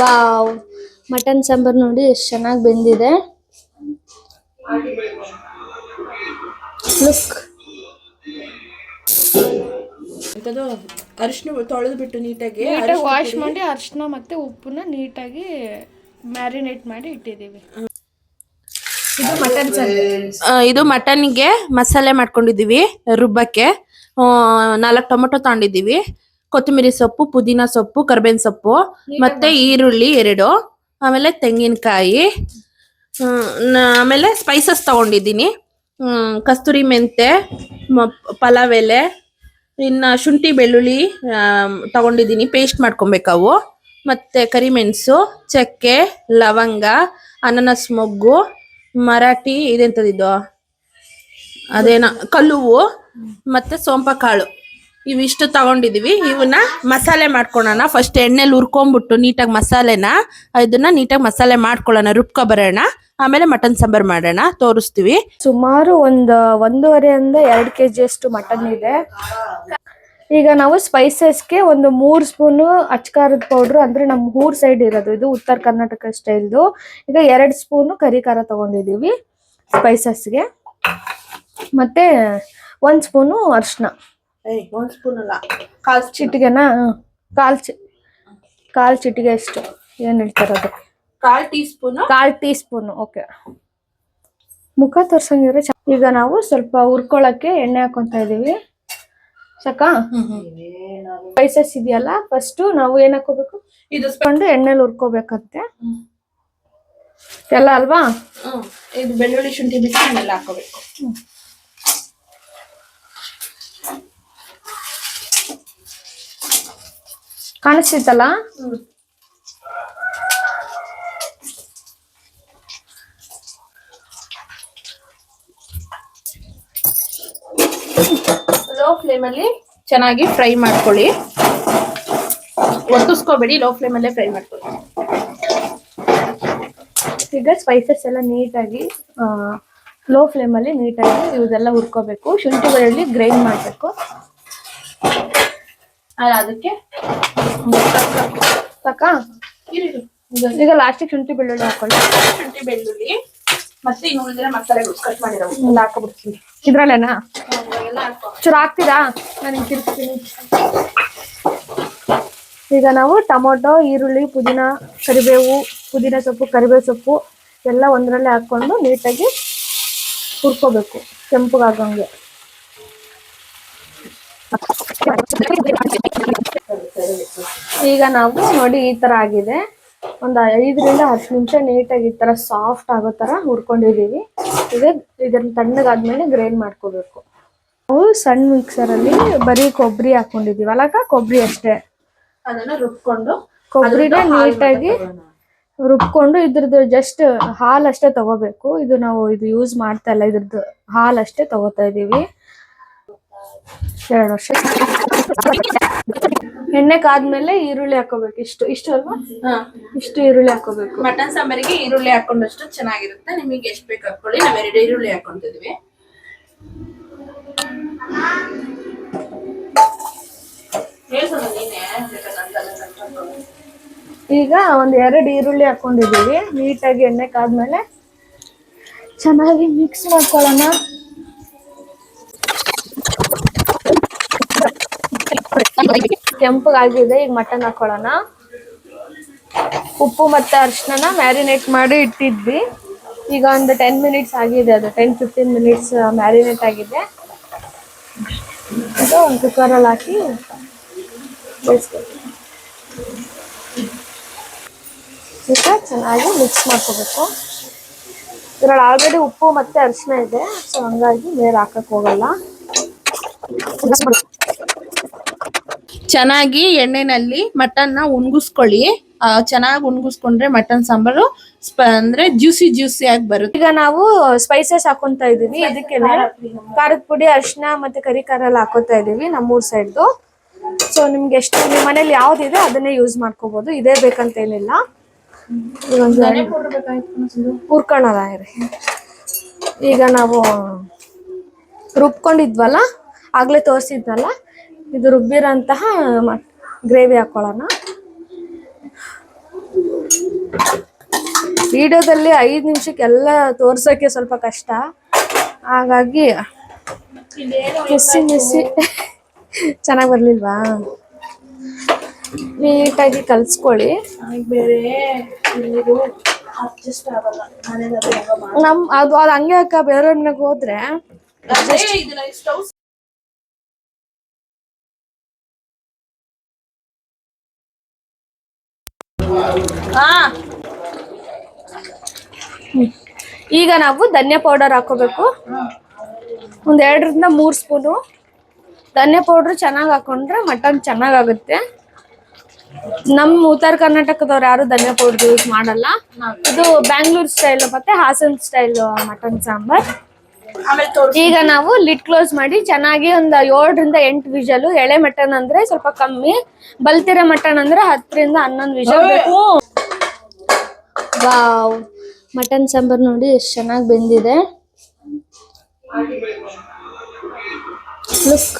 Wow. Mutton sambar ನೋಡಿ ಎಷ್ಟು ಚೆನ್ನಾಗಿ ಬೆಂದಿದೆ. ಲುಕ್. ಎಂತದು ಅರಿಶಿನ ತೊಳೆದು ಬಿಟ್ಟು ನೀಟಾಗಿ ನೀಟಾಗಿ ವಾಶ್ ಮಾಡಿ ಅರಿಶಿನ ಮತ್ತೆ ಉಪ್ಪನ್ನ ನೀಟಾಗಿ ಮ್ಯಾರಿನೇಟ್ ಮಾಡಿ ಇಟ್ಟಿದ್ದೀವಿ. ಇದು ಮಟನ್ ಇದು ಮಟನ್ಗೆ ಮಸಾಲೆ ಮಾಡ್ಕೊಂಡಿದ್ದೀವಿ ರುಬ್ಬಕ್ಕೆ. ನಾಲ್ಕು ಟೊಮೊಟೊ ತಗೊಂಡಿದೀವಿ ಕೊತ್ತಂಬರಿ ಸೊಪ್ಪು ಪುದೀನ ಸೊಪ್ಪು ಕರ್ಬೇವಿನ ಸೊಪ್ಪು ಮತ್ತೆ ಈರುಳ್ಳಿ ಎರಡು ಆಮೇಲೆ ತೆಂಗಿನಕಾಯಿ ಆಮೇಲೆ ಸ್ಪೈಸಸ್ ತಗೊಂಡಿದ್ದೀನಿ. ಕಸ್ತೂರಿ ಮೆಂತೆ ಮ- ಪಲಾವ್ ಎಲೆ ಇನ್ನು ಶುಂಠಿ ಬೆಳ್ಳುಳ್ಳಿ ತಗೊಂಡಿದ್ದೀನಿ. ಪೇಸ್ಟ್ ಮಾಡ್ಕೊಬೇಕಾವು ಮತ್ತು ಕರಿಮೆಣಸು ಚಕ್ಕೆ ಲವಂಗ ಅನನಸ್ ಮೊಗ್ಗು ಮರಾಠಿ ಇದೆಂಥದ್ದು ಅದೇನ ಕಲ್ಲುವು ಮತ್ತು ಸೋಂಪ ಕಾಳು ಇವಿಷ್ಟು ತಗೊಂಡಿದೀವಿ. ಇವನ್ನ ಮಸಾಲೆ ಮಾಡ್ಕೊಳ್ಳೋಣ ಫಸ್ಟ್ ಎಣ್ಣೆಲಿ ಹುರ್ಕೊಂಡ್ಬಿಟ್ಟು ನೀಟಾಗಿ ಮಸಾಲೆನ, ಇದನ್ನ ನೀಟಾಗಿ ಮಸಾಲೆ ಮಾಡ್ಕೊಳ್ಳೋಣ ರುಬ್ಕೊ ಬರೋಣ. ಆಮೇಲೆ ಮಟನ್ ಸಾಂಬಾರ್ ಮಾಡೋಣ. ತೋರಿಸ್ತೀವಿ. ಸುಮಾರು ಒಂದು, ಒಂದೂವರೆಯಿಂದ ಎರಡು ಕೆ ಅಷ್ಟು ಮಟನ್ ಇದೆ. ಈಗ ನಾವು ಸ್ಪೈಸಸ್ಗೆ ಒಂದು ಮೂರು ಸ್ಪೂನು ಅಚ್ಕಾರದ ಪೌಡ್ರು, ಅಂದ್ರೆ ನಮ್ಮ ಊರ್ ಸೈಡ್ ಇರೋದು. ಇದು ಉತ್ತರ ಕರ್ನಾಟಕ ಸ್ಟೈಲ್ದು. ಈಗ ಎರಡು ಸ್ಪೂನು ಕರಿ ಖಾರ ತಗೊಂಡಿದೀವಿ ಸ್ಪೈಸಸ್ಗೆ. ಮತ್ತೆ ಒಂದು ಸ್ಪೂನು ಅರಿಶಿನ. ಒಂದ್ ಸ್ಪೂನ್ ಅಲ್ಲ. ಕಾಲ್ ಚಿಟಿಗೆನಾ? ಕಾಲ್ ಚಿ ಕಾಲ್ ಚಿಟಿಗೆ ಅಷ್ಟು ಏನ್ ಹೇಳ್ತಾರದು ಕಾಲ್ ಟೀ ಸ್ಪೂನ್ ಕಾಲ್ ಟೀ ಸ್ಪೂನ್ ಓಕೆ ಮುಖ ತೋರ್ಸಂಗಿದ್ರೆ ಈಗ ನಾವು ಸ್ವಲ್ಪ ಹುರ್ಕೊಳಕ್ಕೆ ಎಣ್ಣೆ ಹಾಕೊಂತ ಇದೀವಿ ಸಾಕಾ? ಸ್ಪೈಸಸ್ ಇದೆಯಲ್ಲ ಫಸ್ಟ್ ನಾವು ಏನ್ ಹಾಕೋಬೇಕು ಇದು ಕೊಂಡು ಎಣ್ಣೆಲಿ ಹುರ್ಕೋಬೇಕಂತೆ. ಎಲ್ಲ ಅಲ್ವಾ? ಇದು ಬೆಳ್ಳುಳ್ಳಿ ಶುಂಠಿ ಬಿಸಿ ಹಾಕೋಬೇಕು ಕಾಣಿಸ್ತಿತ್ತಲ್ಲ? ಲೋ ಫ್ಲೇಮ್ ಅಲ್ಲಿ ಚೆನ್ನಾಗಿ ಫ್ರೈ ಮಾಡ್ಕೊಳ್ಳಿ. ಒತ್ತಿಸ್ಕೋಬೇಡಿ ಲೋ ಫ್ಲೇಮಲ್ಲೇ ಫ್ರೈ ಮಾಡ್ಕೊಳ್ಳಿ. ಈಗ ಸ್ಪೈಸಸ್ ಎಲ್ಲ ನೀಟಾಗಿ ಲೋ ಫ್ಲೇಮಲ್ಲಿ ನೀಟಾಗಿ ಇವೆಲ್ಲ ಹುರ್ಕೋಬೇಕು. ಶುಂಠಿ ಬೆಳ್ಳುಳ್ಳಿ ಗ್ರೈಂಡ್ ಮಾಡಬೇಕು. ಅಲ್ಲ ಅದಕ್ಕೆ ಸಾಕಾ. ಈಗ ಲಾಸ್ಟಿಗೆ ಶುಂಠಿ ಬೆಳ್ಳುಳ್ಳಿ ಹಾಕೊಳ್ಳಿ. ಶುಂಠಿ ಬೆಳ್ಳುಳ್ಳಿ ಮತ್ತೆ ಇನ್ನು ಉಳಿದಿರೋ ಮಸಾಲೆ ಕಟ್ ಮಾಡಿರೋ ಎಲ್ಲ ಹಾಕೊಬಿಡ್ತೀನಿ ಇದ್ರಲ್ಲೇನಾ? ಚೂರು ಹಾಕ್ತೀರಾ? ನಾನು ತಿರ್ಸ್ತೀನಿ. ಈಗ ನಾವು ಟೊಮೊಟೊ ಈರುಳ್ಳಿ ಪುದೀನ ಕರಿಬೇವು ಪುದೀನ ಸೊಪ್ಪು ಕರಿಬೇವು ಸೊಪ್ಪು ಎಲ್ಲ ಒಂದರಲ್ಲೇ ಹಾಕ್ಕೊಂಡು ನೀಟಾಗಿ ಹುರ್ಕೋಬೇಕು ಕೆಂಪಗಾಗಂಗೆ. ಈಗ ನಾವು ನೋಡಿ ಈ ತರ ಆಗಿದೆ. ಒಂದು ಐದರಿಂದ ಹತ್ತು ನಿಮಿಷ ನೀಟಾಗಿ ಈ ತರ ಸಾಫ್ಟ್ ಆಗೋ ತರ ಹುರ್ಕೊಂಡಿದೀವಿ ಈಗ ಇದನ್ನ ತಣ್ಣಗಾದ್ಮೇಲೆ ಗ್ರೈಂಡ್ ಮಾಡ್ಕೋಬೇಕು. ನಾವು ಸಣ್ಣ ಮಿಕ್ಸರ್ ಅಲ್ಲಿ ಬರೀ ಕೊಬ್ಬರಿ ಹಾಕೊಂಡಿದೀವಿ ಅಲ್ಲಕ್ಕ ಕೊಬ್ಬರಿ ಅಷ್ಟೇ. ಅದನ್ನ ರುಬ್ಕೊಂಡು ಕೊಬ್ಬರಿನ ನೀಟಾಗಿ ರುಬ್ಕೊಂಡು ಇದ್ರದ್ದು ಜಸ್ಟ್ ಹಾಲ್ ಅಷ್ಟೇ ತಗೋಬೇಕು. ಇದು ನಾವು ಇದು ಯೂಸ್ ಮಾಡ್ತಾ ಇಲ್ಲ. ಇದ್ರದ್ದು ಹಾಲ್ ಅಷ್ಟೇ ತಗೋತಾ ಇದೀವಿ. ಎರಡು ವರ್ಷ. ಎಣ್ಣೆ ಕಾದ್ಮೇಲೆ ಈರುಳ್ಳಿ ಹಾಕೋಬೇಕು. ಇಷ್ಟು ಇಷ್ಟು ಅಲ್ವಾ? ಇಷ್ಟು ಈರುಳ್ಳಿ ಹಾಕೋಬೇಕು. ಮಟನ್ ಸಾಂಬಾರಿಗೆ ಈರುಳ್ಳಿ ಹಾಕೊಂಡಷ್ಟು ಚೆನ್ನಾಗಿರುತ್ತೆ. ನಿಮಗೆ ಎಷ್ಟು ಬೇಕು ಹಾಕೊಳ್ಳಿ. ನಾವ್ ಎರಡು ಈರುಳ್ಳಿ ಹಾಕೊಂತಿದ್ವಿ. ಈಗ ಒಂದ್ ಎರಡು ಈರುಳ್ಳಿ ಹಾಕೊಂಡಿದೀವಿ ನೀಟಾಗಿ ಎಣ್ಣೆ ಕಾದ್ಮೇಲೆ ಚೆನ್ನಾಗಿ ಮಿಕ್ಸ್ ಮಾಡ್ಕೊಳ್ಳೋಣ. ಕೆಂಪಗಾಗಿದೆ, ಈಗ ಮಟನ್ ಹಾಕೊಳ್ಳೋಣ. ಉಪ್ಪು ಮತ್ತೆ ಅರಿಶಿನ ಮ್ಯಾರಿನೇಟ್ ಮಾಡಿ ಇಟ್ಟಿದ್ವಿ. ಈಗ ಒಂದು ಟೆನ್ ಮಿನಿಟ್ಸ್ ಆಗಿದೆ ಅದು. ಟೆನ್ ಫಿಫ್ಟೀನ್ ಮಿನಿಟ್ಸ್ ಮ್ಯಾರಿನೇಟ್ ಆಗಿದೆ. ಅದು ಒಂದು ಕುಕ್ಕರಲ್ಲಿ ಹಾಕಿ ಬೇಯಿಸ್ಬೇಕು. ಚೆನ್ನಾಗಿ ಮಿಕ್ಸ್ ಮಾಡ್ಕೋಬೇಕು. ಇದ್ರಲ್ಲಿ ಆಲ್ರೆಡಿ ಉಪ್ಪು ಮತ್ತೆ ಅರಿಶಿನ ಇದೆ. ಸೊ ಹಂಗಾಗಿ ನೀರು ಹಾಕಕ್ಕೆ ಹೋಗಲ್ಲ. ಚೆನ್ನಾಗಿ ಎಣ್ಣೆನಲ್ಲಿ ಮಟನ್ನ ಉಣ್ಗಿಸ್ಕೊಳ್ಳಿ. ಚೆನ್ನಾಗಿ ಉಣ್ಗಿಸ್ಕೊಂಡ್ರೆ ಮಟನ್ ಸಾಂಬಾರು ಸ್ಪ- ಅಂದ್ರೆ ಜ್ಯೂಸಿ ಜ್ಯೂಸಿ ಆಗಿ ಬರುತ್ತೆ. ಈಗ ನಾವು ಸ್ಪೈಸಸ್ ಹಾಕೊಂತ ಇದೀವಿ ಇದಕ್ಕೆ ಖಾರದ ಪುಡಿ ಅರಿಶಿನ ಮತ್ತೆ ಕರಿ ಖಾರ ಎಲ್ಲ ಹಾಕೋತಾ ಇದೀವಿ ನಮ್ಮೂರ್ ಸೈಡ್ದು ಸೊ ನಿಮ್ಗೆ ಎಷ್ಟು ನಿಮ್ಮ ಮನೇಲಿ ಯಾವ್ದಿದೆ ಅದನ್ನೇ ಯೂಸ್ ಮಾಡ್ಕೋಬಹುದು ಇದೇ ಬೇಕಂತ ಏನಿಲ್ಲ ಈಗ ನಾವು ರುಬ್ಕೊಂಡಿದ್ವಲ್ಲ ಆಗ್ಲೇ ತೋರಿಸಿದ್ವಲ್ಲ ಇದು ರುಬ್ಬಿರೋಂತಹ ಗ್ರೇವಿ ಹಾಕೊಳ್ಳೋಣ. ವಿಡಿಯೋದಲ್ಲಿ ಐದು ನಿಮಿಷಕ್ಕೆಲ್ಲ ತೋರ್ಸೋಕೆ ಸ್ವಲ್ಪ ಕಷ್ಟ. ಹಾಗಾಗಿ ಮಿಸ್ಸಿ ಮಿಸ್ಸಿ ಚೆನ್ನಾಗಿ ಬರಲಿಲ್ವಾ? ನೀಟಾಗಿ ಕಲಿಸ್ಕೊಳ್ಳಿ. ನಮ್ಮ ಅದು ಅದು ಹಂಗೆ ಅಕ್ಕ ಬೇರೆ ಮನೆಗೆ ಹೋದ್ರೆ ಹಾ. ಈಗ ನಾವು ಧನ್ಯ ಪೌಡರ್ ಹಾಕೋಬೇಕು. ಒಂದ್ ಎರಡರಿಂದ ಮೂರ್ ಸ್ಪೂನು ಧನ್ಯ ಪೌಡರ್ ಚೆನ್ನಾಗಿ ಹಾಕೊಂಡ್ರೆ ಮಟನ್ ಚೆನ್ನಾಗಾಗುತ್ತೆ. ನಮ್ ಉತ್ತರ ಕರ್ನಾಟಕದವ್ರು ಯಾರು ಧನ್ಯ ಪೌಡರ್ ಯೂಸ್ ಮಾಡಲ್ಲ. ಇದು ಬ್ಯಾಂಗ್ಳೂರ್ ಸ್ಟೈಲ್ ಮತ್ತೆ ಹಾಸನ್ ಸ್ಟೈಲ್ ಮಟನ್ ಸಾಂಬಾರ್. ಈಗ ನಾವು ಲಿಡ್ ಕ್ಲೋಸ್ ಮಾಡಿ ಚೆನ್ನಾಗಿ ಒಂದು ಏಳರಿಂದ ಎಂಟು ವಿಜಲು ಎಳೆ ಮಟನ್ ಅಂದ್ರೆ ಸ್ವಲ್ಪ ಕಮ್ಮಿ ಬಲ್ತಿರ ಮಟನ್ ಅಂದ್ರೆ ಹತ್ತರಿಂದ ಹನ್ನೊಂದು ವಿಜಲ್ ಬೇಕು. ವಾವ್! ಮಟನ್ ಸಾಂಬಾರ್ ನೋಡಿ ಎಷ್ಟು ಚೆನ್ನಾಗಿ ಬೆಂದಿದೆ. ಲುಕ್